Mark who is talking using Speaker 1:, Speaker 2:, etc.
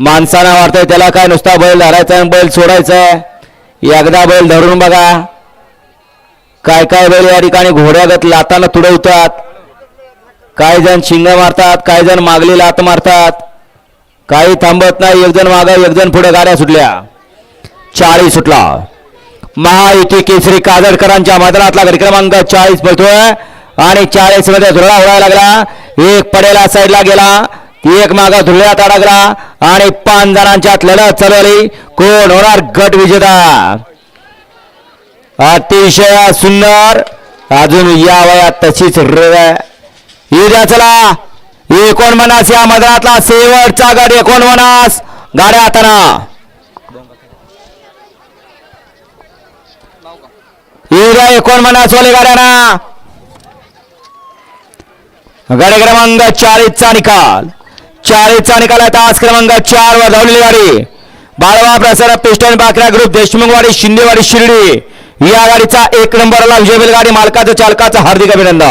Speaker 1: माणसाना वाटतंय त्याला काय नुसता बैल धरायचा आणि बैल सोडायचा आहे एकदा बैल धरून बघा. काय काय बैल या ठिकाणी घोड्यागत लाताना तुडवतात. काही जण शिंग मारतात काही जण मागली लात मारतात. काही थांबत नाही एक जण मागा एक जण पुढे गाड्या सुटल्या. चाळीस सुटला. महायुती केसरी काजडकरांच्या मैदानातला गट क्रमांक चाळीस पडतोय आणि चाळीसमध्ये धुरळा उडायला लागला. एक पडेला साईडला गेला. एक मागा धुळ्यात अडकला आणि पाच जणांच्या लढत चालवली. कोण? होणार गट विजेता. अतिशय सुंदर. अजून या वयात तशीच रेव आहे. चला चला. मनास या मदरातला शेवटचा गट मनास गाड्या हाताना. येऊ द्या मनास वाले गाड्याना. गाडी क्रमांक चाळीसचा निकाल. चाळीसचा निकाल आहे. तास क्रमांक चार वर धावलेली गाडी. बाळवा प्रसार पिस्टन बाकरा ग्रुप देशमुखवाडी शिंदेवाडी शिर्डी. या गाडीचा एक नंबरला विजय गाडी मालकाचं चालकाचं हार्दिक अभिनंदन.